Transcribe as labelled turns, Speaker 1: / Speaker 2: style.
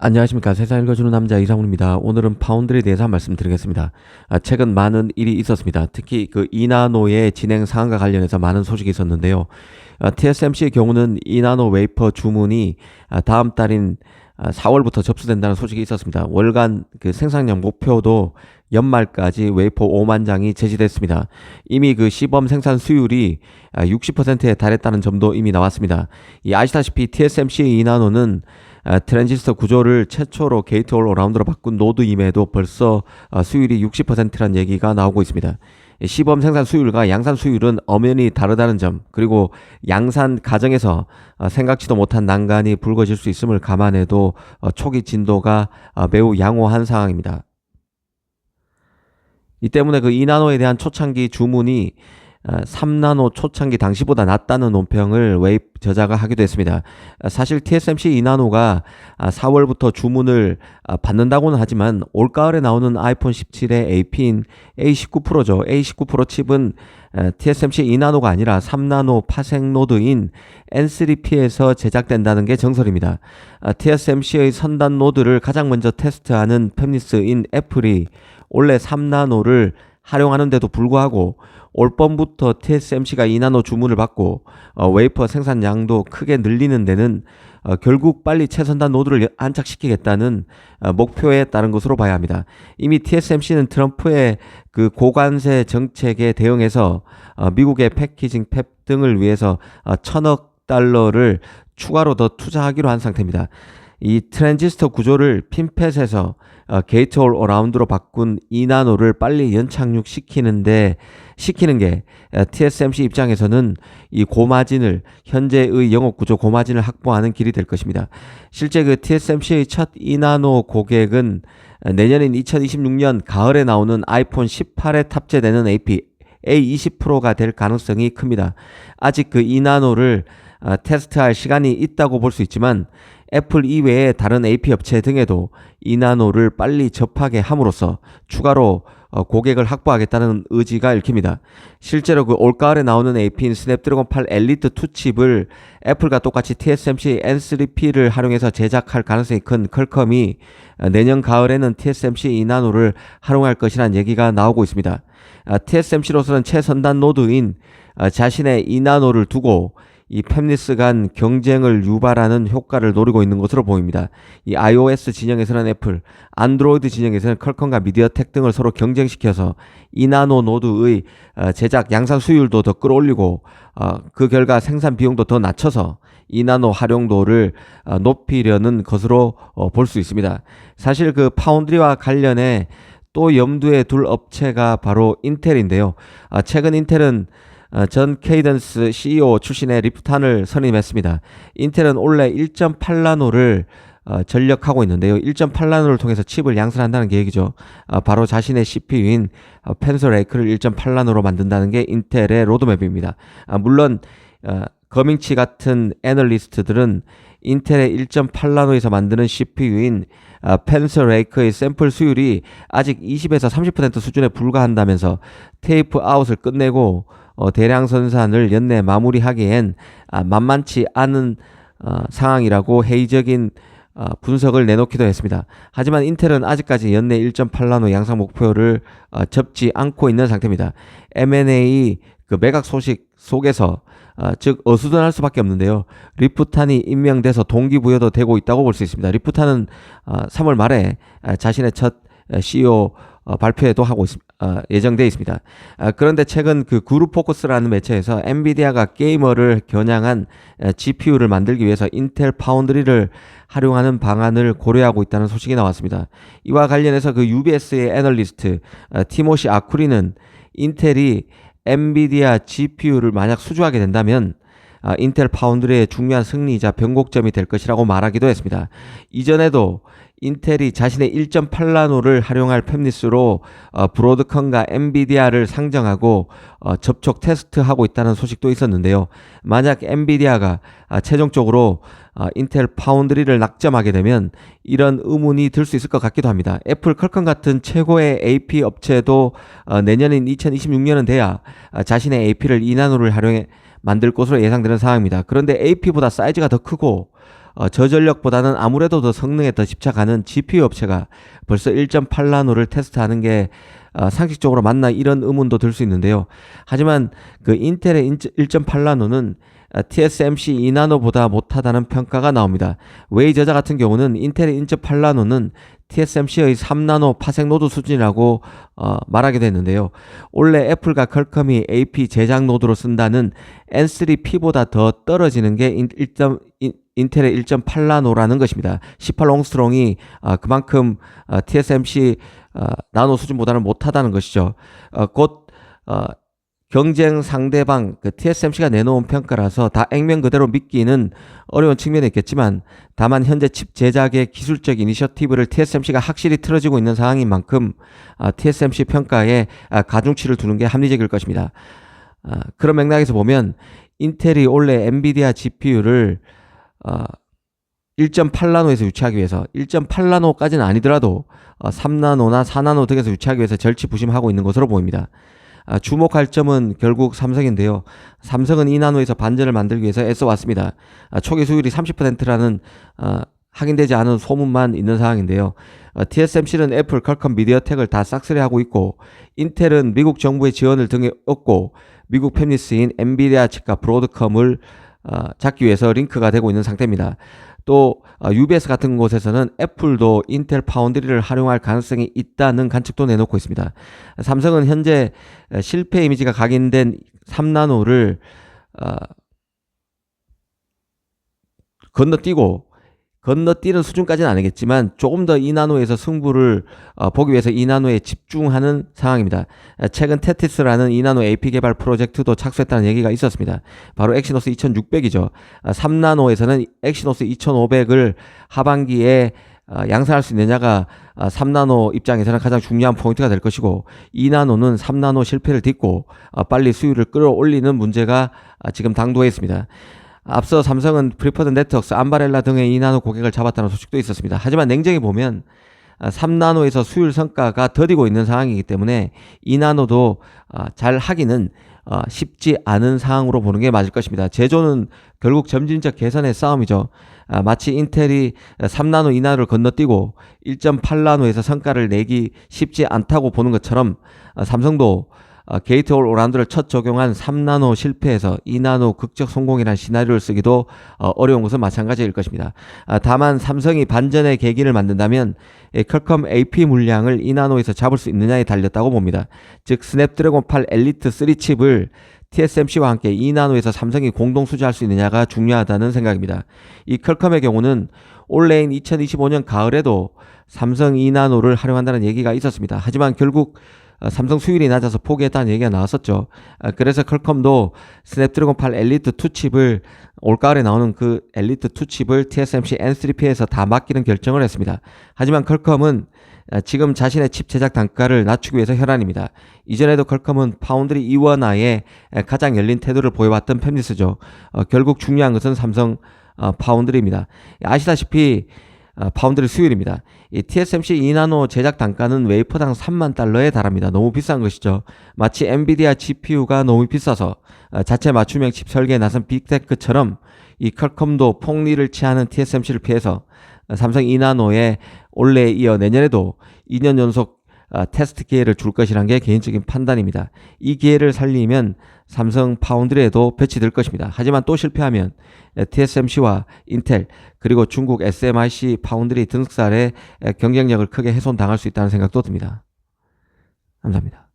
Speaker 1: 안녕하십니까 세상 읽어주는 남자 이상훈입니다. 오늘은 파운드에 대해서 말씀드리겠습니다. 아, 최근 많은 일이 있었습니다. 특히 그 이나노의 진행 상황과 관련해서 많은 소식이 있었는데요. 아, TSMC의 경우는 이나노 웨이퍼 주문이 아, 다음 달인 아, 4월부터 접수된다는 소식이 있었습니다. 월간 그 생산량 목표도 연말까지 웨이퍼 5만 장이 제시됐습니다. 이미 그 시범 생산 수율이 60%에 달했다는 점도 이미 나왔습니다. 이 아시다시피 TSMC 이나노는 아, 트랜지스터 구조를 최초로 게이트 올 어라운드로 바꾼 노드임에도 벌써 아, 수율이 60%란 얘기가 나오고 있습니다. 시범 생산 수율과 양산 수율은 엄연히 다르다는 점, 그리고 양산 과정에서 아, 생각지도 못한 난간이 불거질 수 있음을 감안해도 어, 초기 진도가 매우 양호한 상황입니다. 이 때문에 그 이나노에 대한 초창기 주문이 3나노 어, 초창기 당시보다 낮다는 논평을 웨입 저자가 하기도 했습니다. 어, 사실 TSMC 2나노가 4월부터 아, 주문을 아, 받는다고는 하지만 올가을에 나오는 아이폰 17의 AP인 A19 프로죠. A19 프로 칩은 TSMC 2나노가 아니라 3나노 파생 노드인 N3P에서 제작된다는 게 정설입니다. TSMC의 선단 노드를 가장 먼저 테스트하는 팹리스인 애플이 원래 3나노를 활용하는데도 불구하고 올 봄부터 TSMC가 2나노 주문을 받고 어, 웨이퍼 생산량도 크게 늘리는 데는 어, 결국 빨리 최선단 노드를 안착시키겠다는 어, 목표에 따른 것으로 봐야 합니다. 이미 TSMC는 트럼프의 그 고관세 정책에 대응해서 어, 미국의 패키징 팹 등을 위해서 어, 천억 달러를 추가로 더 투자하기로 한 상태입니다. 이 트랜지스터 구조를 핀펫에서 어, 게이트 올 어라운드로 바꾼 2나노를 빨리 연착륙시키는데 시키는 게 어, TSMC 입장에서는 이 고마진을 현재의 영업 구조 고마진을 확보하는 길이 될 것입니다. 실제 그 TSMC의 첫 2나노 고객은 내년인 2026년 가을에 나오는 아이폰 18에 탑재되는 AP A20 프로가 될 가능성이 큽니다. 아직 그 2나노를 어, 테스트할 시간이 있다고 볼 수 있지만 애플 이외의 다른 AP 업체 등에도 이나노를 빨리 접하게 함으로써 추가로 어, 고객을 확보하겠다는 의지가 읽힙니다. 실제로 그 올가을에 나오는 AP인 스냅드래곤 8 엘리트 2 칩을 애플과 똑같이 TSMC N3P를 활용해서 제작할 가능성이 큰 컬컴이 내년 가을에는 TSMC 이나노를 활용할 것이라는 얘기가 나오고 있습니다. TSMC로서는 최선단 노드인 어, 자신의 이나노를 두고 이 팹리스 간 경쟁을 유발하는 효과를 노리고 있는 것으로 보입니다. 이 iOS 진영에서는 애플, 안드로이드 진영에서는 컬컴과 미디어텍 등을 서로 경쟁시켜서 이나노 노드의 어, 제작 양산 수율도 더 끌어올리고 어, 그 결과 생산 비용도 더 낮춰서 이나노 활용도를 어, 높이려는 것으로 볼 수 있습니다. 사실 그 파운드리와 관련해 또 염두에 둘 업체가 바로 인텔인데요. 최근 인텔은 어, 전 케이던스 CEO 출신의 리프탄을 선임했습니다. 인텔은 원래 1.8나노를 어, 전력하고 있는데요. 1.8나노를 통해서 칩을 양산한다는 계획이죠. 어, 바로 자신의 CPU인 어, 펜서 레이크를 1.8나노로 만든다는 게 인텔의 로드맵입니다. 아, 물론 어, 거밍치 같은 애널리스트들은 인텔의 1.8나노에서 만드는 CPU인 아, 펜서 레이크의 샘플 수율이 아직 20에서 30% 수준에 불과한다면서 테이프 아웃을 끝내고 어, 대량 선산을 연내 마무리하기엔 아, 만만치 않은 어, 상황이라고 회의적인 어, 분석을 내놓기도 했습니다. 하지만 인텔은 아직까지 연내 1.8나노 양상 목표를 어, 접지 않고 있는 상태입니다. M&A 그 매각 소식 속에서 어, 즉 어수선할 수밖에 없는데요. 리프탄이 임명돼서 동기부여도 되고 있다고 볼 수 있습니다. 리프탄은 어, 3월 말에 어, 자신의 첫 CEO 어, 발표에도 하고 있, 어, 예정되어 있습니다. 어, 그런데 최근 그 그룹 포커스라는 매체에서 엔비디아가 게이머를 겨냥한 어, GPU를 만들기 위해서 인텔 파운드리를 활용하는 방안을 고려하고 있다는 소식이 나왔습니다. 이와 관련해서 그 UBS의 애널리스트 어, 티모시 아쿠리는 인텔이 엔비디아 GPU를 만약 수주하게 된다면 아, 인텔 파운드리의 중요한 승리이자 변곡점이 될 것이라고 말하기도 했습니다. 이전에도 인텔이 자신의 1.8나노를 활용할 팹리스로 어, 브로드컴과 엔비디아를 상정하고 어, 접촉 테스트하고 있다는 소식도 있었는데요. 만약 엔비디아가 아, 최종적으로 어, 인텔 파운드리를 낙점하게 되면 이런 의문이 들 수 있을 것 같기도 합니다. 애플 컬컴 같은 최고의 AP 업체도 어, 내년인 2026년은 돼야 아, 자신의 AP를 2나노를 활용해 만들 것으로 예상되는 상황입니다. 그런데 AP보다 사이즈가 더 크고 어, 저전력보다는 아무래도 더 성능에 더 집착하는 GPU 업체가 벌써 1.8나노를 테스트하는 게 어, 상식적으로 맞나 이런 의문도 들 수 있는데요. 하지만 그 인텔의 1.8나노는 TSMC 2나노보다 못하다는 평가가 나옵니다. 웨이 저자 같은 경우는 인텔의 1.8나노는 TSMC의 3나노 파생 노드 수준이라고 어, 말하게 됐는데요. 원래 애플과 컬컴이 AP 제작 노드로 쓴다는 N3P보다 더 떨어지는 게 인, 1. 인, 인텔의 1.8나노라는 것입니다. 18옹스트롱이 어, 그만큼 어, TSMC 어, 나노 수준보다는 못하다는 것이죠. 어, 곧 어, 경쟁 상대방 그 TSMC가 내놓은 평가라서 다 액면 그대로 믿기는 어려운 측면이 있겠지만 다만 현재 칩 제작의 기술적 이니셔티브를 TSMC가 확실히 틀어지고 있는 상황인 만큼 아, TSMC 평가에 아, 가중치를 두는 게 합리적일 것입니다. 아, 그런 맥락에서 보면 인텔이 원래 엔비디아 GPU를 어, 1.8나노에서 유치하기 위해서 1.8나노까지는 아니더라도 어, 3나노나 4나노 등에서 유치하기 위해서 절치부심하고 있는 것으로 보입니다. 아, 주목할 점은 결국 삼성인데요. 삼성은 2나노에서 반전을 만들기 위해서 애써왔습니다. 아, 초기 수율이 30%라는 어, 확인되지 않은 소문만 있는 상황인데요. 어, TSMC는 애플, 컬컴, 미디어텍을 다 싹쓸이하고 있고 인텔은 미국 정부의 지원을 등에 얻고 미국 팹리스인 엔비디아 측과 브로드컴을 어, 잡기 위해서 링크가 되고 있는 상태입니다. 또 어, UBS 같은 곳에서는 애플도 인텔 파운드리를 활용할 가능성이 있다는 관측도 내놓고 있습니다. 삼성은 현재 실패 이미지가 각인된 3나노를 어, 건너뛰고 건너뛰는 수준까지는 아니겠지만 조금 더 2나노에서 승부를 어, 보기 위해서 2나노에 집중하는 상황입니다. 최근 테티스라는 2나노 AP 개발 프로젝트도 착수했다는 얘기가 있었습니다. 바로 엑시노스 2600이죠. 3나노에서는 엑시노스 2500을 하반기에 어, 양산할 수 있느냐가 3나노 입장에서는 가장 중요한 포인트가 될 것이고 2나노는 3나노 실패를 딛고 어, 빨리 수율을 끌어올리는 문제가 지금 당도에 있습니다. 앞서 삼성은 프리퍼드 네트웍스, 암바렐라 등의 2나노 고객을 잡았다는 소식도 있었습니다. 하지만 냉정히 보면 3나노에서 수율 성과가 더디고 있는 상황이기 때문에 2나노도 잘 하기는 어, 쉽지 않은 상황으로 보는 게 맞을 것입니다. 제조는 결국 점진적 개선의 싸움이죠. 아, 마치 인텔이 3나노, 2나노를 건너뛰고 1.8나노에서 성과를 내기 쉽지 않다고 보는 것처럼 아, 삼성도 어, 게이트 올 오란드를 첫 적용한 3나노 실패에서 2나노 극적 성공이라는 시나리오를 쓰기도 어, 어려운 것은 마찬가지일 것입니다. 아, 다만 삼성이 반전의 계기를 만든다면 컬컴 AP 물량을 2나노에서 잡을 수 있느냐에 달렸다고 봅니다. 즉 스냅드래곤 8 엘리트 3 칩을 TSMC와 함께 2나노에서 삼성이 공동 수주할 수 있느냐가 중요하다는 생각입니다. 이 컬컴의 경우는 올해인 2025년 가을에도 삼성 2나노를 활용한다는 얘기가 있었습니다. 하지만 결국 어, 삼성 수율이 낮아서 포기했다는 얘기가 나왔었죠. 아, 그래서 컬컴도 스냅드래곤 8 엘리트 2 칩을 올가을에 나오는 그 엘리트 2 칩을 TSMC N3P에서 다 맡기는 결정을 했습니다. 하지만 컬컴은 아, 지금 자신의 칩 제작 단가를 낮추기 위해서 혈안입니다. 이전에도 컬컴은 파운드리 이원화에 가장 열린 태도를 보여왔던 팹리스죠. 어, 결국 중요한 것은 삼성 어, 파운드리입니다. 아시다시피 어, 파운드리 수율입니다. 이 TSMC 2나노 제작 단가는 웨이퍼당 3만 달러에 달합니다. 너무 비싼 것이죠. 마치 엔비디아 GPU가 너무 비싸서 어, 자체 맞춤형 칩 설계에 나선 빅테크처럼 이 컬컴도 폭리를 취하는 TSMC를 피해서 어, 삼성 2나노에 올해 이어 내년에도 2년 연속 어, 테스트 기회를 줄 것이란 게 개인적인 판단입니다. 이 기회를 살리면 삼성 파운드리에도 배치될 것입니다. 하지만 또 실패하면 TSMC와 인텔 그리고 중국 SMIC 파운드리 등석살에 경쟁력을 크게 훼손당할 수 있다는 생각도 듭니다. 감사합니다.